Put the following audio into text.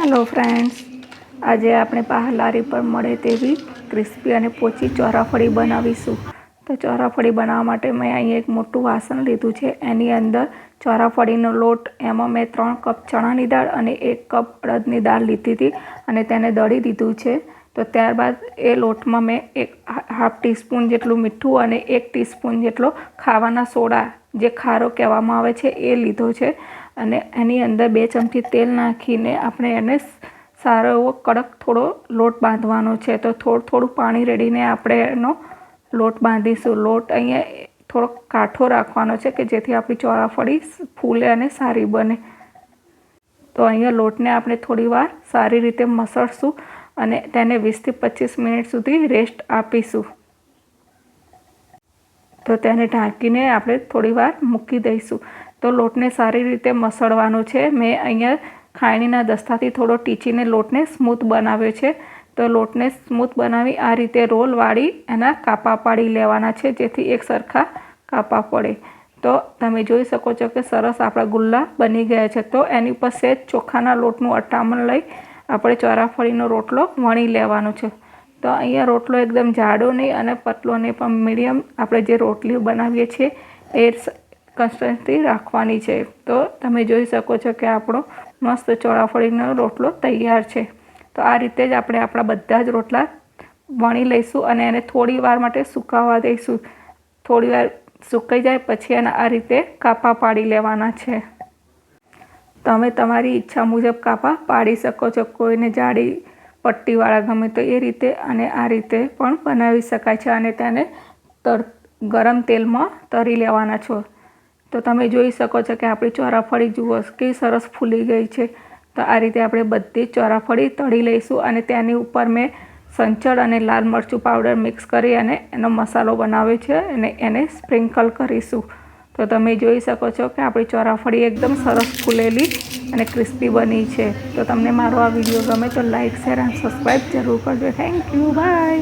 Hello friends આજે આપણે પાહલારી પર મળે તેવી ક્રિસ્પી અને પોચી ચોરાફળી બનાવીશું. તો ચોરાફળી બનાવવા માટે મેં અહીં એક મોટું વાસણ લીધું છે. એની અંદર ચોરાફળીનો લોટ, એમાં મેં ત્રણ કપ ચણાની દાળ અને એક કપ અડદની દાળ લીધી હતી અને તેને દળી દીધું છે. તો ત્યારબાદ એ લોટમાં મેં એક હાફ ટીસ્પૂન જેટલું મીઠું અને એક ટીસ્પૂન જેટલો ખાવાના સોડા જે ખારો કહેવામાં આવે છે, એ લીધો છે. અને એની અંદર બે ચમચી તેલ નાખીને આપણે એને સારો એવો કડક થોડો લોટ બાંધવાનો છે. તો થોડું થોડું પાણી રેડીને આપણે એનો લોટ બાંધીશું. લોટ અહીંયા થોડોક કાઠો રાખવાનો છે કે જેથી આપણી ચોરાફળી ફૂલે અને સારી બને. તો અહીંયા લોટને આપણે થોડી વાર સારી રીતે મસળશું અને તેને વીસથી પચીસ મિનિટ સુધી રેસ્ટ આપીશું. તો તેને ઢાંકીને આપણે થોડી વાર મૂકી દઈશું. તો લોટને સારી રીતે મસળવાનો છે. મેં અહીંયા ખાયણીના દસ્તાથી થોડો ટીચીને લોટને સ્મૂથ બનાવ્યો છે. તો લોટને સ્મૂથ બનાવી આ રીતે રોલ વાળી એના કાપા પાડી લેવાના છે, જેથી એક સરખા કાપા પડે. તો તમે જોઈ શકો છો કે સરસ આપણા ગુલ્લા બની ગયા છે. તો એની ઉપર સહેજ ચોખાના લોટનું અટામણ લઈ આપણે ચોરાફળીનો રોટલો વણી લેવાનો છે. તો અહીંયા રોટલો એકદમ જાડો નહીં અને પતલો નહીં પણ મીડિયમ આપણે જે રોટલી બનાવીએ છીએ, એ કન્સિસ્ટન્સી રાખવાની છે. તો તમે જોઈ શકો છો કે આપણો મસ્ત ચોળાફળીનો રોટલો તૈયાર છે. તો આ રીતે જ આપણે આપણા બધા જ રોટલા વણી લઈશું અને એને થોડી વાર માટે સુકાવા દઈશું. થોડી વાર સુકાઈ જાય પછી એને આ રીતે કાપા પાડી લેવાના છે. તમે તમારી ઈચ્છા મુજબ કાપા પાડી શકો છો. કોઈને જાડી પટ્ટીવાળા ગમે તો એ રીતે અને આ રીતે પણ બનાવી શકાય છે અને તેને તર, ગરમ તેલમાં તરી લેવાના છો. તો તમે જોઈ શકો છો કે આપણી ચોરાફળી જુઓ, કેવી સરસ ફૂલી ગઈ છે. તો આ રીતે આપણે બધી ચોરાફળી તળી લઈશું અને તેની ઉપર મેં સંચળ અને લાલ મરચું પાવડર મિક્સ કરી અને એનો મસાલો બનાવ્યો છે અને એને સ્પ્રિંકલ કરીશું. તો તમે જોઈ શકો છો કે આપણી ચોરાફળી એકદમ સરસ ફૂલેલી અને ક્રિસ્પી બની છે. તો તમને મારો આ વીડિયો ગમે તો લાઇક શેર અને સબસ્ક્રાઈબ જરૂર કરજો. Thank you bye